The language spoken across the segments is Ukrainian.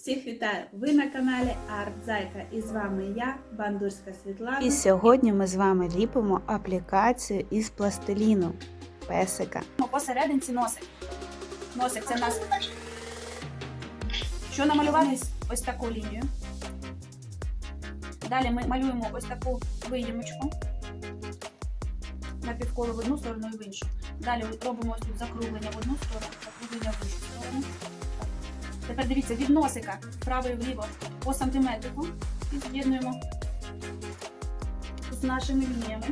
Всіх вітаю! Ви на каналі Арт Зайка і з вами я, Бандурська Світлана. І сьогодні ми з вами ліпимо аплікацію із пластиліну песика. посерединці носик. Носик це нас. Що намалювали ось таку лінію. Далі ми малюємо ось таку виємочку на півколо в одну сторону і в іншу. Далі робимо ось тут закруглення в одну сторону, закруглення в іншу сторону. Тепер дивіться, від носика вправо і вліво по сантиметрику і з'єднуємо з нашими лініями.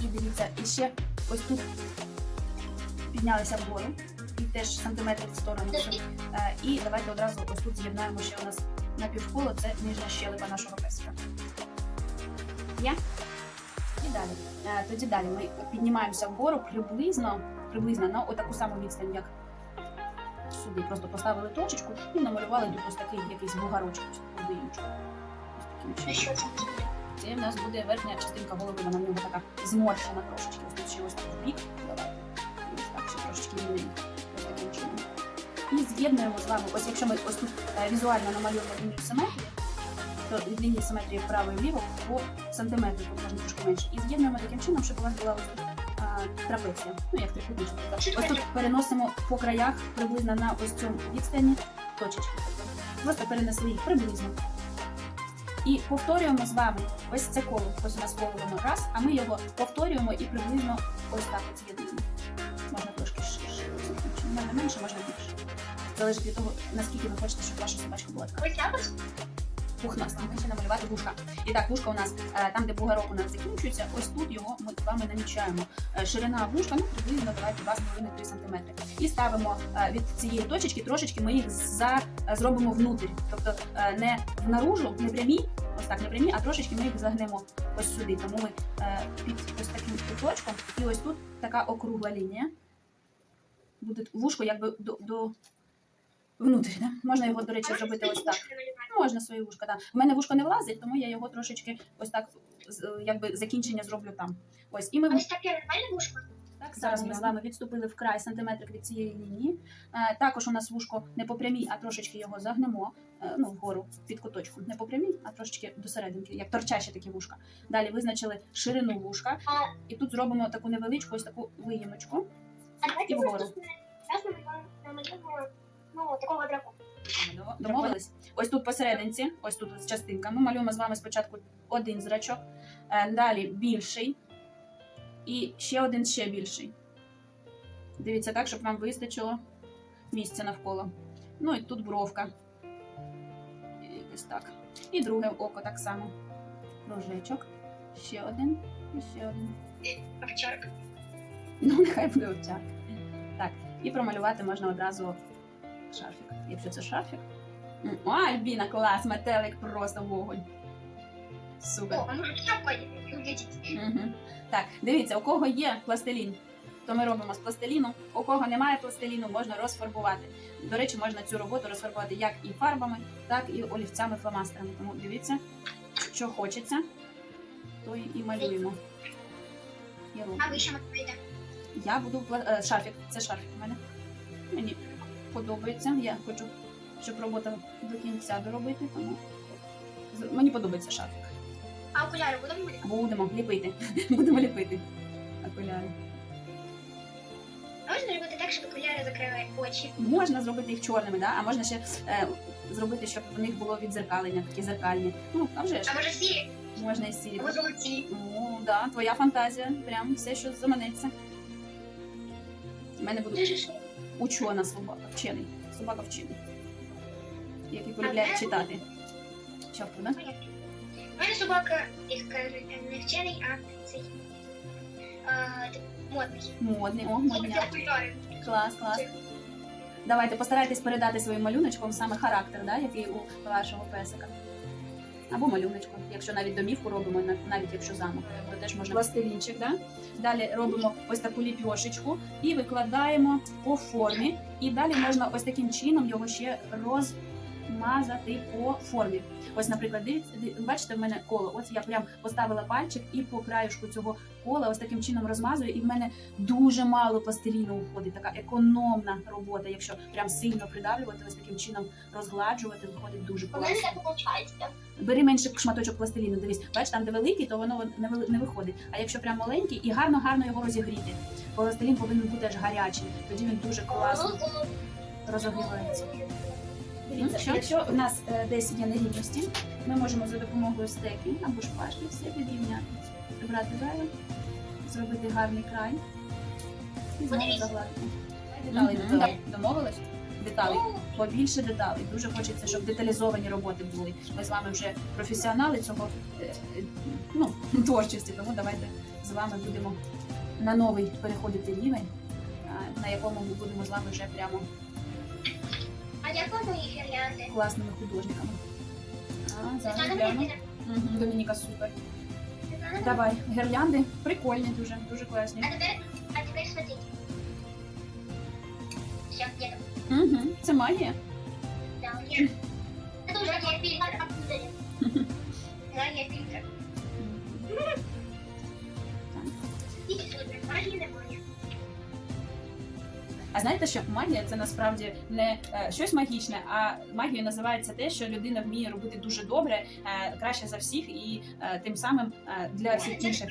І дивіться, і ще ось тут піднялися вгору, і теж сантиметр в сторону. Е, І давайте одразу ось тут з'єднаємо ще у нас напівколо, це нижня щелепа нашого песика. Є? І далі. Е, Тоді далі ми піднімаємося вгору приблизно, приблизно на отаку саму відстань, як сюди. Просто поставили точечку і намалювали тут ось такий якийсь бугарочок, ось. Ось таким чином. Це в нас буде верхня частинка голови, вона в нього така зморщена трошечки. Ось тут ще ось тут бік. Давайте. Ось так, ще трошечки рівненько. Ось таким чином. І з'єднуємо з вами. Ось якщо ми ось тут е, візуально намалюємо лінію симетрії, то від лінії симетрії вправо і вліво по сантиметру, тут можна трошки менше. І з'єднуємо таким чином, щоб у вас була ось тут трапеція. Ну, як трикутничок. Ось тут переносимо по краях приблизно на ось цьому відстані точечки. Просто перенесли їх приблизно. І повторюємо з вами ось це коло. Ось у нас коло воно раз, а ми його повторюємо і приблизно ось так от з'єднуємо. Можна трошки ширше. Можна менше, можна більше. Залежить від того, наскільки ви хочете, щоб ваша собачка була така пухнаста. Ми ще намалювати вушка. І так, вушка у нас е, там, де бугорок у нас закінчується, ось тут його ми з вами намічаємо. Е, Ширина вушка, ну приблизно давайте 2,5-3 см. І ставимо е, від цієї точечки, трошечки ми їх за, зробимо внутрі. Тобто не внаружу, не прямі, ось так, не прямі, а трошечки ми їх загнемо ось сюди. Тому ми під ось таким куточком, і ось тут така округла лінія. Буде вушко якби до, до внутрі. Да? Можна його, до речі, зробити ось так. Ну, Можна своє вушко, так. У мене вушко не влазить, тому я його трошечки ось так якби закінчення зроблю там. Ось, і ми Ось таке нормальне вушко? так зараз ми з вами відступили в край сантиметрик від цієї лінії. Е, також у нас вушко не по прямій, а трошечки його загнемо е, ну, вгору під куточку. Не по прямій, а трошечки до серединки, як торчащі такі вушка. Далі визначили ширину вушка, і тут зробимо таку невеличку, ось таку давайте І вгору. Ну, такого дракона. Домовились? Ось тут посерединці, ось тут з частинками. Малюємо з вами спочатку один зрачок, е, далі більший і ще один ще більший. Дивіться так, щоб вам вистачило місця навколо. Ну і тут бровка. І Ось так. І друге око так само. Кружечок. Ще один і ще один. Овчарка. Ну, нехай буде овчарка. Так, і промалювати можна одразу шарфік. Якщо це шарфік. О, Альбіна, клас, метелик просто вогонь. Супер. О, шапку? Угу. Так, дивіться, у кого є пластилін, то ми робимо з пластиліну. У кого немає пластиліну, можна розфарбувати. До речі, можна цю роботу розфарбувати як і фарбами, так і олівцями фломастерами. Тому дивіться, що хочеться, то і малюємо. А ви що? Я буду е, шарфік. Це шарфік у мене. Мені подобається. Я хочу, щоб робота до кінця доробити, тому мені подобається шарфік. А окуляри будемо малювати? Будемо ліпити. Будемо ліпити окуляри. Можна робити так, щоб окуляри закрили очі? Можна зробити їх чорними, да? а можна ще е, зробити, щоб в них було відзеркалення, такі зеркальні. Ну, а вже ж А може сірі? можна і сірі. Або золоті? Ну, да, твоя фантазія, прям все, що заманеться. У мене ж. Учена собака, вчений. Собака вчений. Який полюбляє читати. Що да? У мене собака, як кажуть, не вчений, а цей. А, модний. Модний, о, Модний модня. Клас, клас. Давайте постарайтесь передати своїм малюночком саме характер, да, який у вашого песика. Або малюночку, якщо навіть домівку робимо, навіть якщо замок, то теж можна пластилінчик. Да? Далі робимо ось таку ліпьошечку і викладаємо по формі. І далі можна ось таким чином його ще роз, розмазати по формі. Ось, наприклад, дивіться, бачите, в мене коло. Ось я прям поставила пальчик і по краюшку цього кола ось таким чином розмазую, і в мене дуже мало пластиліну уходить. Така економна робота. Якщо прям сильно придавлювати, ось таким чином розгладжувати, виходить дуже класно. Бери менше шматочок пластиліну. Дивись, бачиш, там де великий, то воно не не виходить. А якщо прям маленький, і гарно гарно його розігріти. Пластилін повинен бути аж гарячий, тоді він дуже класно розогрівається. Дивіться, Що? якщо у нас е, десь є нерівності, ми можемо за допомогою стеки або шпажки все підрівняти. Прибрати зайве, зробити гарний край і знову Подивіться. загладити. Деталей Мгм. додали. домовились? Деталей. Побільше деталей. Дуже хочеться, щоб деталізовані роботи були. Ми з вами вже професіонали цього е, е, ну, творчості, тому давайте з вами будемо на новий переходити рівень, а, на якому ми будемо з вами вже прямо А як вам мої гірлянди? класними художниками. А, зараз Світлана гляну. Валентина, Мгм, Домініка супер. Світлана Давай, гірлянди прикольні дуже, дуже класні. А тепер, а тепер смотрите. Все, я там. Угу, це магія. Да, я. Это А знаєте, що магія це насправді не е, щось магічне, а магією називається те, що людина вміє робити дуже добре, е, краще за всіх, і е, тим самим е, для всіх інших.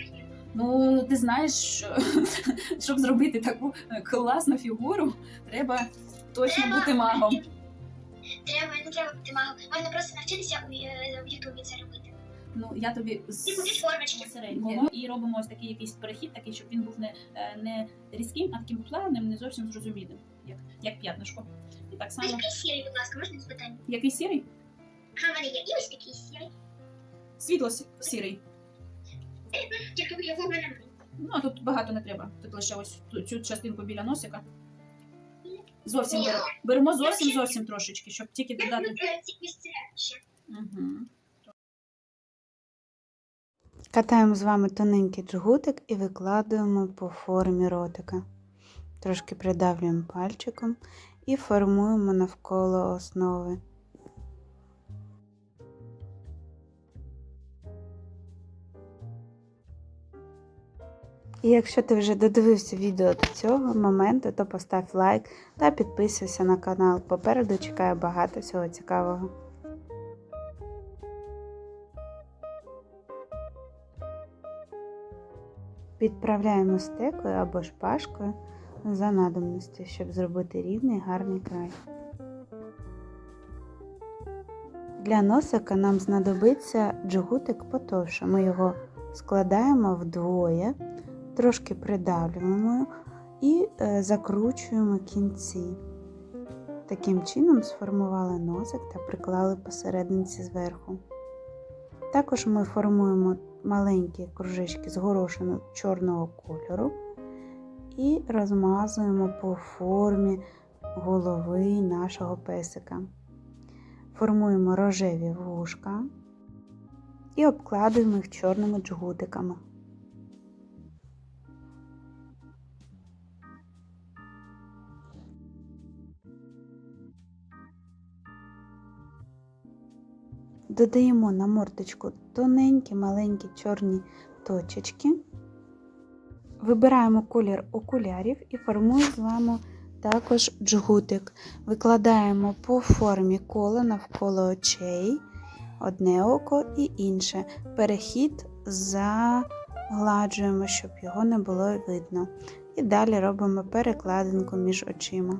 Ну, ти знаєш, що щоб зробити таку класну фігуру, треба точно Треба. бути магом. Треба, не треба бути магом. Можна просто навчитися у, в Ютубі це робити. Ну я тобі з І купити формочки. середнього і робимо ось такий якийсь перехід, такий, щоб він був не, е, не різким, а таким плавним, не зовсім зрозумілим, як, як п'ятнишко. І так само, Який сірий, будь ласка, можна запитання? який сірий? Ага, в мене є. І ось такий сірий. Світло сірий. Тільки його мене. Ну, а тут багато не треба. Тут лише ось ту- цю частинку біля носика. Зовсім беремо. Беремо зовсім зовсім трошечки, щоб тільки додати. Угу. Катаємо з вами тоненький джгутик і викладуємо по формі ротика. Трошки придавлюємо пальчиком і формуємо навколо основи. І якщо ти вже додивився відео до цього моменту, то постав лайк та підписуйся на канал. Попереду чекає багато всього цікавого. Підправляємо стекою або шпажкою за надобності, щоб зробити рівний гарний край. Для носика нам знадобиться джгутик потовше. Ми його складаємо вдвоє, трошки придавлюємо і е, закручуємо кінці. Таким чином сформували носик та приклали посерединці зверху. Також ми формуємо маленькі кружечки з горошину чорного кольору і розмазуємо по формі голови нашого песика. Формуємо рожеві вушка і обкладуємо їх чорними джгутиками. Додаємо на мордочку тоненькі маленькі чорні точечки. Вибираємо колір окулярів і формуємо з вами також джгутик. Викладаємо по формі кола навколо очей, одне око і інше. Перехід загладжуємо, щоб його не було видно. І далі робимо перекладинку між очима.